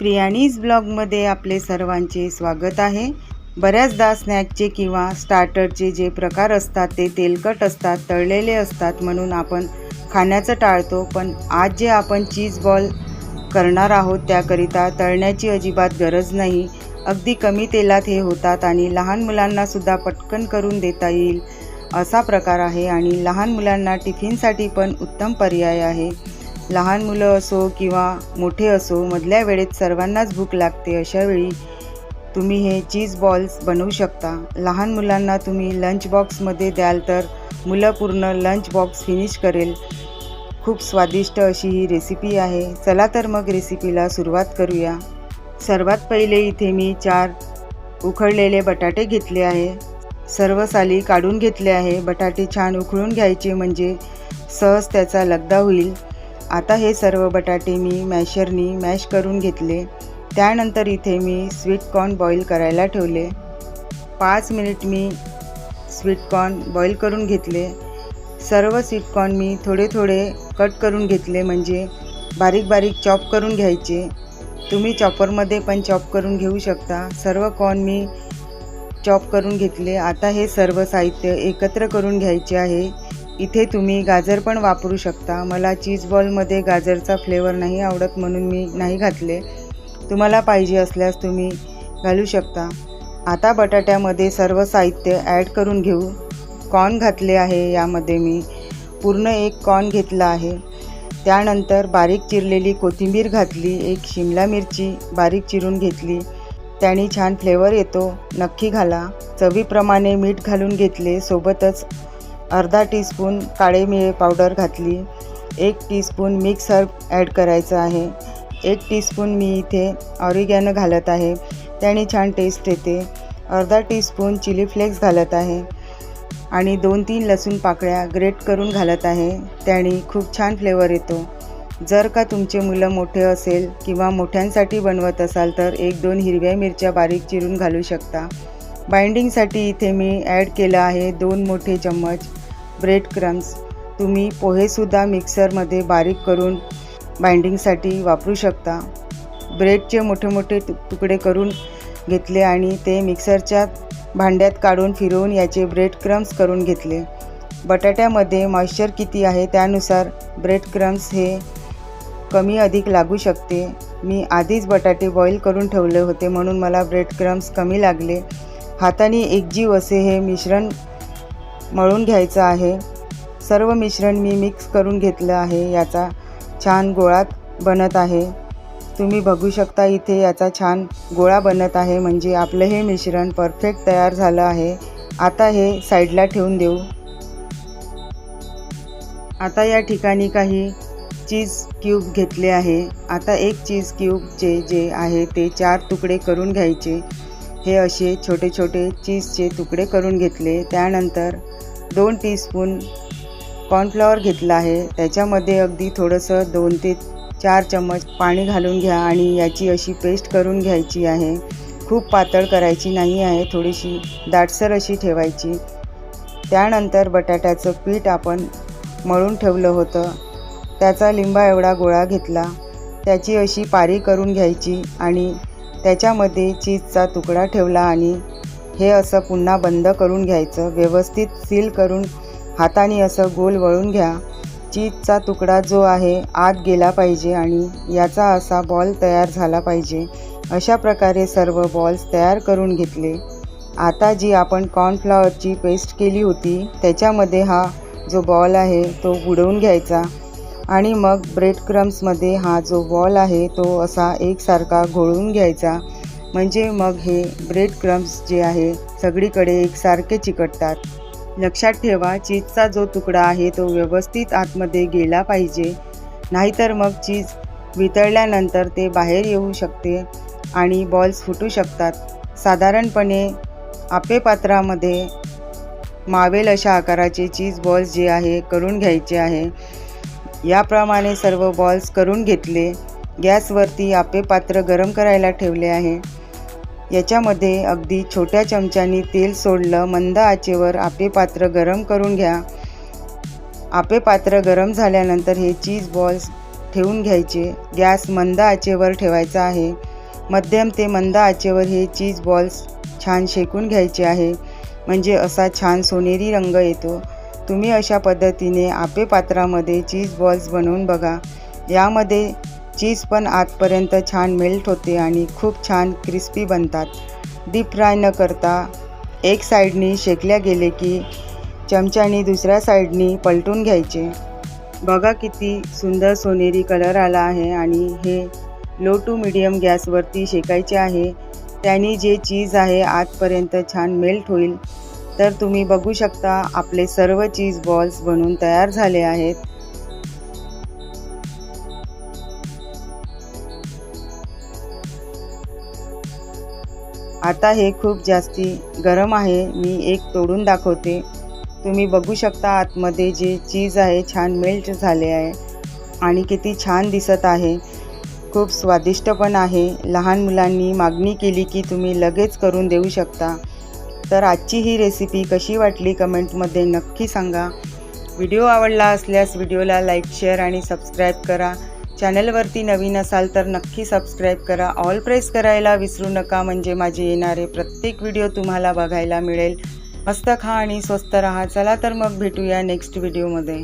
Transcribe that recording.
प्रियाणीज ब्लॉगमध्ये आपले सर्वांचे स्वागत आहे. बऱ्याचदा स्नॅकचे किंवा स्टार्टरचे जे प्रकार असतात ते तेलकट असतात तळलेले असतात म्हणून आपण खाण्याचं टाळतो. पण आज जे आपण चीज बॉल करणार आहोत त्याकरिता तळण्याची अजिबात गरज नाही. अगदी कमी तेलात हे होतात आणि लहान मुलांनासुद्धा पटकन करून देता येईल असा प्रकार आहे. आणि लहान मुलांना टिफिनसाठी पण उत्तम पर्याय आहे. लहान मुलं असो किंवा मोठे असो मधल्या वेळेत सर्वांनाच भूक लागते अशावेळी तुम्ही हे चीज बॉल्स बनवू शकता. लहान मुलांना तुम्ही लंच बॉक्समध्ये द्याल तर मुलं पूर्ण लंच बॉक्स फिनिश करेल. खूप स्वादिष्ट अशी ही रेसिपी आहे. चला तर मग रेसिपीला सुरुवात करूया. सर्वात पहिले इथे मी चार उखळलेले बटाटे घेतले आहे. सर्व साली काढून घेतले आहे. बटाटे छान उकळून घ्यायचे म्हणजे सहज त्याचा लगदा होईल. आता हे सर्व बटाटे मी मॅशरनी मॅश करून घेतले. त्यानंतर इथे मी स्वीट कॉर्न बॉईल करायला ठेवले. पाच मिनिट मी स्वीट कॉर्न बॉईल करून घेतले. सर्व स्वीट कॉर्न मी थोडे थोडे कट करून घेतले म्हणजे बारीक बारीक चॉप करून घ्यायचे. तुम्ही चॉपरमध्ये पण चॉप करून घेऊ शकता. सर्व कॉर्न मी चॉप करून घेतले. आता हे सर्व साहित्य एकत्र करून घ्यायचे आहे. इथे तुम्ही गाजर पण वापरू शकता. मला चीज बॉलमध्ये गाजरचा फ्लेवर नाही आवडत म्हणून मी नाही घातले. तुम्हाला पाहिजे असल्यास तुम्ही घालू शकता. आता बटाट्यामध्ये सर्व साहित्य ॲड करून घेऊ. कॉर्न घातले आहे यामध्ये मी. पूर्ण एक कॉर्न घेतला आहे. त्यानंतर बारीक चिरलेली कोथिंबीर घातली. एक शिमला मिरची बारीक चिरून घेतली. त्याने छान फ्लेवर येतो. नक्की घाला. चवीप्रमाणे मीठ घालून घेतले. सोबतच अर्धा टीस्पून काळे मिळे पावडर घातली. एक टीस्पून मिक्स हर्ब ॲड करायचं आहे. एक टीस्पून मी इथे ऑरिगॅनो घालत आहे. त्याने छान टेस्ट येते. अर्धा टीस्पून चिली फ्लेक्स घालत आहे. आणि दोन तीन लसूण पाकळ्या ग्रेट करून घालत आहे. त्याने खूप छान फ्लेवर येतो. जर का तुमचे मुलं मोठे असेल किंवा मोठ्यांसाठी बनवत असाल तर एक दोन हिरव्या मिरच्या बारीक चिरून घालू शकता. बाइंडिंगसाठी इथे मी ॲड केलं आहे दोन मोठे चम्मच. Bread crumbs. तुम्ही पोहेसुद्धा मिक्सरमध्ये बारीक करून बाइंडिंगसाठी वापरू शकता. ब्रेडचे मोठे मोठे तु तुकडे करून घेतले आणि ते मिक्सरच्या भांड्यात काढून फिरवून याचे ब्रेड क्रम्स करून घेतले. बटाट्यामध्ये मॉइश्चर किती आहे त्यानुसार ब्रेड क्रम्स हे कमी अधिक लागू शकते. मी आधीच बटाटे बॉईल करून ठेवले होते म्हणून मला ब्रेड क्रम्स कमी लागले. हाताने एकजीव असे हे मिश्रण मळून घ्यायचं आहे. सर्व मिश्रण मी मिक्स करून घेतलं आहे. याचा छान गोळा बनत आहे. तुम्ही बघू शकता इथे याचा छान गोळा बनत आहे. म्हणजे आपलं हे मिश्रण परफेक्ट तयार झालं आहे. आता हे साईडला ठेवून देऊ. आता या ठिकाणी काही चीज क्यूब घेतले आहे. आता एक चीज क्यूबचे जे आहे ते चार तुकडे करून घ्यायचे. हे असे छोटे छोटे चीजचे तुकडे करून घेतले. त्यानंतर दोन टीस्पून कॉर्नफ्लॉवर घेतला आहे. त्याच्यामध्ये अगदी थोडंसं दोन ते चार चम्मच पाणी घालून घ्या आणि याची अशी पेस्ट करून घ्यायची आहे. खूप पातळ करायची नाही आहे थोडीशी दाटसर अशी ठेवायची. त्यानंतर बटाट्याचं पीठ आपण मळून ठेवलं होतं. त्याचा लिंबा एवढा गोळा घेतला. त्याची अशी पारी करून घ्यायची आणि त्याच्यामध्ये चीजचा तुकडा ठेवला आणि हे असं पुन्हा बंद करून घ्यायचं. व्यवस्थित सील करून हाताने असं गोल वळून घ्या. चीजचा तुकडा जो आहे आत गेला पाहिजे आणि याचा असा बॉल तयार झाला पाहिजे. अशा प्रकारे सर्व बॉल्स तयार करून घेतले. आता जी आपण कॉर्नफ्लॉवरची पेस्ट केली होती त्याच्यामध्ये हा जो बॉल आहे तो बुडवून घ्यायचा. आणि मग ब्रेड क्रम्समध्ये हा जो बॉल आहे तो असा एकसारखा घोळून घ्यायचा. म्हणजे मग हे ब्रेड क्रम्स जे आहे सगळीकडे एकसारखे चिकटतात. लक्षात ठेवा चीजचा जो तुकडा आहे तो व्यवस्थित आतमध्ये गेला पाहिजे. नाहीतर मग चीज वितळल्यानंतर ते बाहेर येऊ शकते आणि बॉल्स फुटू शकतात. साधारणपणे आपे पात्रामध्ये मावेल अशा आकाराचे चीज बॉल्स जे आहे करून घ्यायचे आहे. याप्रमाणे सर्व बॉल्स करून घेतले. गॅसवरती आपे पात्र गरम करायला ठेवले आहे. याच्यामध्ये अगदी छोट्या चमच्यानी तेल सोडलं मंद आचेवर आपे पात्र गरम करून घ्या. आपे पात्र गरम झाल्यानंतर हे चीज बॉल्स ठेवून घ्यायचे. गॅस मंद आचेवर ठेवायचा आहे. मध्यम ते मंद आचेवर हे चीज बॉल्स छान शेकून घ्यायचे आहे. म्हणजे असा छान सोनेरी रंग येतो. तुम्ही अशा पद्धतीने आपे पात्रामध्ये चीज बॉल्स बनवून बघा. यामध्ये चीज पण आतपर्यंत छान मेल्ट होते आणि खूप छान क्रिस्पी बनतात. डीप फ्राय न करता एक साईडनी शेकल्या गेले की चमच्यानी दुसऱ्या साईडनी पलटून घ्यायचे. बघा किती सुंदर सोनेरी कलर आला आहे आणि हे लो टू मिडियम गॅसवरती शेकायचे आहे. त्याने जे चीज आहे आतपर्यंत छान मेल्ट होईल. तर तुम्ही बघू शकता आपले सर्व चीज बॉल्स बनून तयार झाले आहेत. आता हे खूप जास्ती गरम आहे. मी एक तोडून दाखवते. तुम्ही बघू शकता आतमध्ये जे चीज आहे छान मेल्ट झाले आहे आणि किती छान दिसत आहे. खूप स्वादिष्ट पण आहे. लहान मुलांनी मागणी केली की तुम्ही लगेच करून देऊ शकता. तर आजची ही रेसिपी कशी वाटली कमेंटमध्ये नक्की सांगा. व्हिडिओ आवडला असल्यास व्हिडिओला लाईक शेअर आणि सबस्क्राईब करा. चॅनलवरती नवीन असाल तर नक्की सबस्क्राईब करा. ऑल प्रेस करायला विसरू नका. म्हणजे माझे येणारे प्रत्येक व्हिडिओ तुम्हाला बघायला मिळेल. मस्त खा आणि स्वस्त राहा. चला तर मग भेटूया नेक्स्ट व्हिडिओमध्ये